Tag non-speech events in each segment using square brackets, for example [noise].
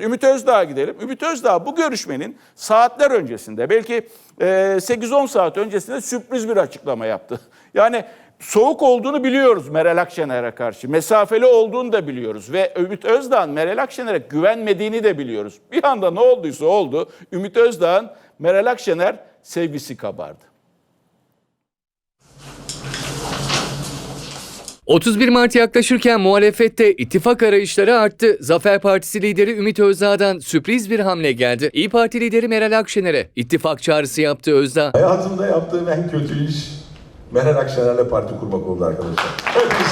Ümit Özdağ'a gidelim. Ümit Özdağ bu görüşmenin saatler öncesinde belki e, 8-10 saat öncesinde sürpriz bir açıklama yaptı. [laughs] Yani soğuk olduğunu biliyoruz Meral Akşener'e karşı. Mesafeli olduğunu da biliyoruz. Ve Ümit Özdağ'ın Meral Akşener'e güvenmediğini de biliyoruz. Bir anda ne olduysa oldu. Ümit Özdağ'ın Meral Akşener sevgisi kabardı. 31 Mart yaklaşırken muhalefette ittifak arayışları arttı. Zafer Partisi lideri Ümit Özdağ'dan sürpriz bir hamle geldi. İyi Parti lideri Meral Akşener'e ittifak çağrısı yaptı Özdağ. Hayatımda yaptığım en kötü iş Meral Akşener'le parti kurmak oldu arkadaşlar. Bir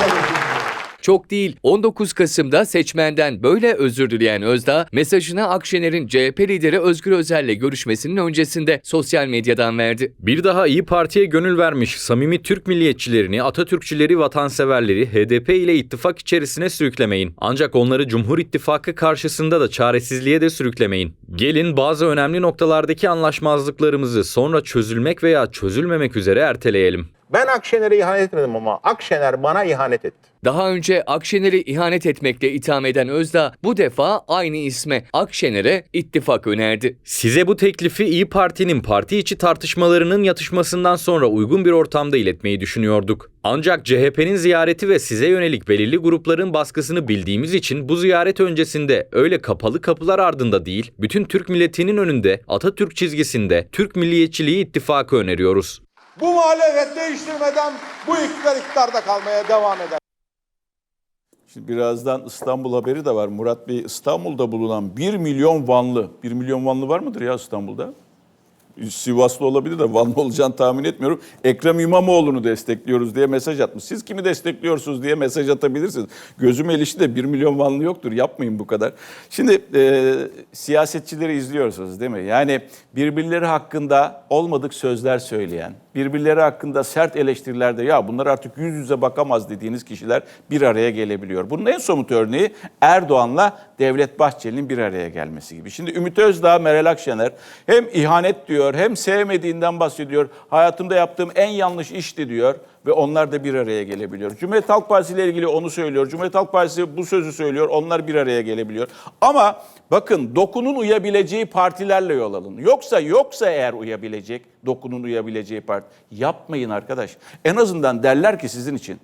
Çok değil 19 Kasım'da seçmenden böyle özür dileyen Özdağ mesajını Akşener'in CHP lideri Özgür Özel'le görüşmesinin öncesinde sosyal medyadan verdi. Bir daha İyi Parti'ye gönül vermiş samimi Türk milliyetçilerini, Atatürkçüleri, vatanseverleri HDP ile ittifak içerisine sürüklemeyin. Ancak onları Cumhur İttifakı karşısında da çaresizliğe de sürüklemeyin. Gelin bazı önemli noktalardaki anlaşmazlıklarımızı sonra çözülmek veya çözülmemek üzere erteleyelim. Ben Akşener'e ihanet etmedim ama Akşener bana ihanet etti. Daha önce Akşener'i ihanet etmekle itham eden Özdağ bu defa aynı isme Akşener'e ittifak önerdi. Size bu teklifi İyi Parti'nin parti içi tartışmalarının yatışmasından sonra uygun bir ortamda iletmeyi düşünüyorduk. Ancak CHP'nin ziyareti ve size yönelik belirli grupların baskısını bildiğimiz için bu ziyaret öncesinde öyle kapalı kapılar ardında değil, bütün Türk milletinin önünde Atatürk çizgisinde Türk Milliyetçiliği ittifakı öneriyoruz. Bu muhalefet değiştirmeden bu iktidar iktidarda kalmaya devam eder. Şimdi birazdan İstanbul haberi de var. Murat Bey İstanbul'da bulunan 1 milyon Vanlı. 1 milyon Vanlı var mıdır ya İstanbul'da? Sivaslı olabilir de Vanlı olacağını tahmin etmiyorum. Ekrem İmamoğlu'nu destekliyoruz diye mesaj atmış. Siz kimi destekliyorsunuz diye mesaj atabilirsiniz. Gözüm elişi de 1 milyon Vanlı yoktur. Yapmayın bu kadar. Şimdi e, siyasetçileri izliyorsunuz değil mi? Yani birbirleri hakkında olmadık sözler söyleyen, birbirleri hakkında sert eleştirilerde ya bunlar artık yüz yüze bakamaz dediğiniz kişiler bir araya gelebiliyor. Bunun en somut örneği Erdoğan'la Devlet Bahçeli'nin bir araya gelmesi gibi. Şimdi Ümit Özdağ, Meral Akşener hem ihanet diyor hem sevmediğinden bahsediyor. Hayatımda yaptığım en yanlış işti diyor ve onlar da bir araya gelebiliyor. Cumhuriyet Halk Partisi ile ilgili onu söylüyor. Cumhuriyet Halk Partisi bu sözü söylüyor. Onlar bir araya gelebiliyor. Ama bakın dokunun uyabileceği partilerle yol alın. Yoksa yoksa eğer uyabilecek, dokunun uyabileceği parti yapmayın arkadaş. En azından derler ki sizin için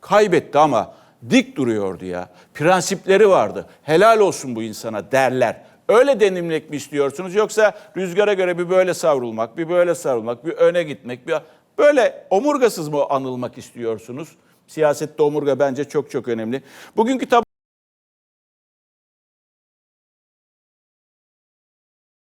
kaybetti ama dik duruyordu ya. Prensipleri vardı. Helal olsun bu insana derler. Öyle denimlek mi istiyorsunuz yoksa rüzgara göre bir böyle savrulmak, bir böyle savrulmak, bir öne gitmek, bir böyle omurgasız mı anılmak istiyorsunuz? Siyasette omurga bence çok çok önemli. Bugünkü tab-